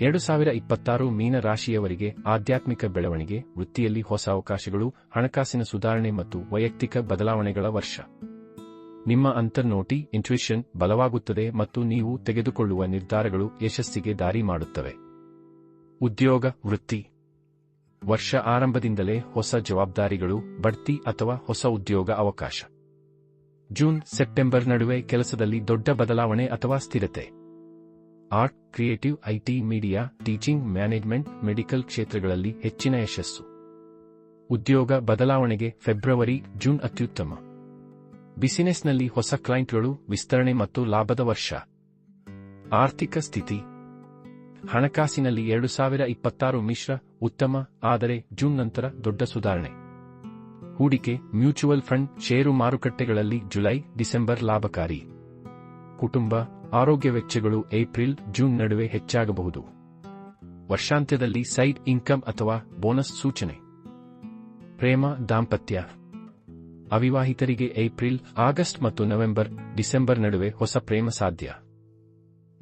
ಎರಡು ಸಾವಿರ ಇಪ್ಪತ್ತಾರು ಮೀನ ರಾಶಿಯವರಿಗೆ ಆಧ್ಯಾತ್ಮಿಕ ಬೆಳವಣಿಗೆ, ವೃತ್ತಿಯಲ್ಲಿ ಹೊಸ ಅವಕಾಶಗಳು, ಹಣಕಾಸಿನ ಸುಧಾರಣೆ ಮತ್ತು ವೈಯಕ್ತಿಕ ಬದಲಾವಣೆಗಳ ವರ್ಷ. ನಿಮ್ಮ ಅಂತರ್ನೋಟಿ ಇಂಟ್ಯೂಷನ್ ಬಲವಾಗುತ್ತದೆ ಮತ್ತು ನೀವು ತೆಗೆದುಕೊಳ್ಳುವ ನಿರ್ಧಾರಗಳು ಯಶಸ್ಸಿಗೆ ದಾರಿ ಮಾಡುತ್ತವೆ. ಉದ್ಯೋಗ, ವೃತ್ತಿ. ವರ್ಷ ಆರಂಭದಿಂದಲೇ ಹೊಸ ಜವಾಬ್ದಾರಿಗಳು, ಬಡ್ತಿ ಅಥವಾ ಹೊಸ ಉದ್ಯೋಗ ಅವಕಾಶ. ಜೂನ್, ಸೆಪ್ಟೆಂಬರ್ ನಡುವೆ ಕೆಲಸದಲ್ಲಿ ದೊಡ್ಡ ಬದಲಾವಣೆ ಅಥವಾ ಸ್ಥಿರತೆ. Art, creative, IT, media, teaching, management, medical ಕ್ಷೇತ್ರಗಳಲ್ಲಿ ಹೆಚ್ಚಿನ ಯಶಸ್ಸು. ಉದ್ಯೋಗ ಬದಲಾವಣೆಗೆ ಫೆಬ್ರವರಿ, ಜೂನ್ ಅತ್ಯುತ್ತಮ. ಬಿಸಿನೆಸ್ನಲ್ಲಿ ಹೊಸ ಕ್ಲೈಂಟ್ಗಳು, ವಿಸ್ತರಣೆ ಮತ್ತು ಲಾಭದ ವರ್ಷ. ಆರ್ಥಿಕ ಸ್ಥಿತಿ. ಹಣಕಾಸಿನಲ್ಲಿ ಎರಡು ಸಾವಿರ ಇಪ್ಪತ್ತಾರು ಮಿಶ್ರ, ಉತ್ತಮ, ಆದರೆ ಜೂನ್ ನಂತರ ದೊಡ್ಡ ಸುಧಾರಣೆ. ಹೂಡಿಕೆ, ಮ್ಯೂಚುವಲ್ ಫಂಡ್, ಷೇರು ಮಾರುಕಟ್ಟೆಗಳಲ್ಲಿ ಜುಲೈ, ಡಿಸೆಂಬರ್ ಲಾಭಕಾರಿ. ಕುಟುಂಬ ಆರೋಗ್ಯ ವೆಚ್ಚಗಳು ಏಪ್ರಿಲ್, ಜೂನ್ ನಡುವೆ ಹೆಚ್ಚಾಗಬಹುದು. ವರ್ಷಾಂತ್ಯದಲ್ಲಿ ಸೈಡ್ ಇನ್ಕಮ್ ಅಥವಾ ಬೋನಸ್ ಸೂಚನೆ. ಪ್ರೇಮ, ದಾಂಪತ್ಯ. ಅವಿವಾಹಿತರಿಗೆ ಏಪ್ರಿಲ್, ಆಗಸ್ಟ್ ಮತ್ತು ನವೆಂಬರ್, ಡಿಸೆಂಬರ್ ನಡುವೆ ಹೊಸ ಪ್ರೇಮ ಸಾಧ್ಯ.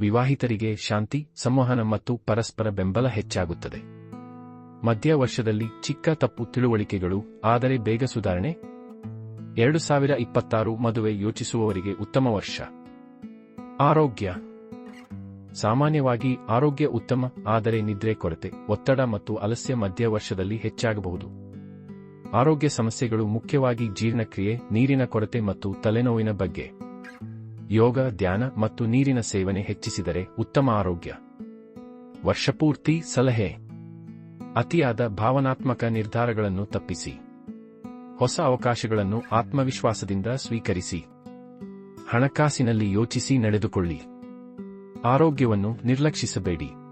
ವಿವಾಹಿತರಿಗೆ ಶಾಂತಿ, ಸಂವಹನ ಮತ್ತು ಪರಸ್ಪರ ಬೆಂಬಲ ಹೆಚ್ಚಾಗುತ್ತದೆ. ಮಧ್ಯ ವರ್ಷದಲ್ಲಿ ಚಿಕ್ಕ ತಪ್ಪು ತಿಳುವಳಿಕೆಗಳು, ಆದರೆ ಬೇಗ ಸುಧಾರಣೆ. ಎರಡು ಸಾವಿರ ಇಪ್ಪತ್ತಾರು ಮದುವೆ ಯೋಚಿಸುವವರಿಗೆ ಉತ್ತಮ ವರ್ಷ. ಆರೋಗ್ಯ. ಸಾಮಾನ್ಯವಾಗಿ ಆರೋಗ್ಯ ಉತ್ತಮ, ಆದರೆ ನಿದ್ರೆ ಕೊರತೆ, ಒತ್ತಡ ಮತ್ತು ಅಲಸ್ಯ ಮಧ್ಯ ವರ್ಷದಲ್ಲಿ ಹೆಚ್ಚಾಗಬಹುದು. ಆರೋಗ್ಯ ಸಮಸ್ಯೆಗಳು ಮುಖ್ಯವಾಗಿ ಜೀರ್ಣಕ್ರಿಯೆ, ನೀರಿನ ಕೊರತೆ ಮತ್ತು ತಲೆನೋವಿನ ಬಗ್ಗೆ. ಯೋಗ, ಧ್ಯಾನ ಮತ್ತು ನೀರಿನ ಸೇವನೆ ಹೆಚ್ಚಿಸಿದರೆ ಉತ್ತಮ ಆರೋಗ್ಯ. ವರ್ಷಪೂರ್ತಿ ಸಲಹೆ. ಅತಿಯಾದ ಭಾವನಾತ್ಮಕ ನಿರ್ಧಾರಗಳನ್ನು ತಪ್ಪಿಸಿ. ಹೊಸ ಅವಕಾಶಗಳನ್ನು ಆತ್ಮವಿಶ್ವಾಸದಿಂದ ಸ್ವೀಕರಿಸಿ. ಹಣಕಾಸಿನಲ್ಲಿ ಯೋಚಿಸಿ ನಡೆದುಕೊಳ್ಳಿ. ಆರೋಗ್ಯವನ್ನು ನಿರ್ಲಕ್ಷಿಸಬೇಡಿ.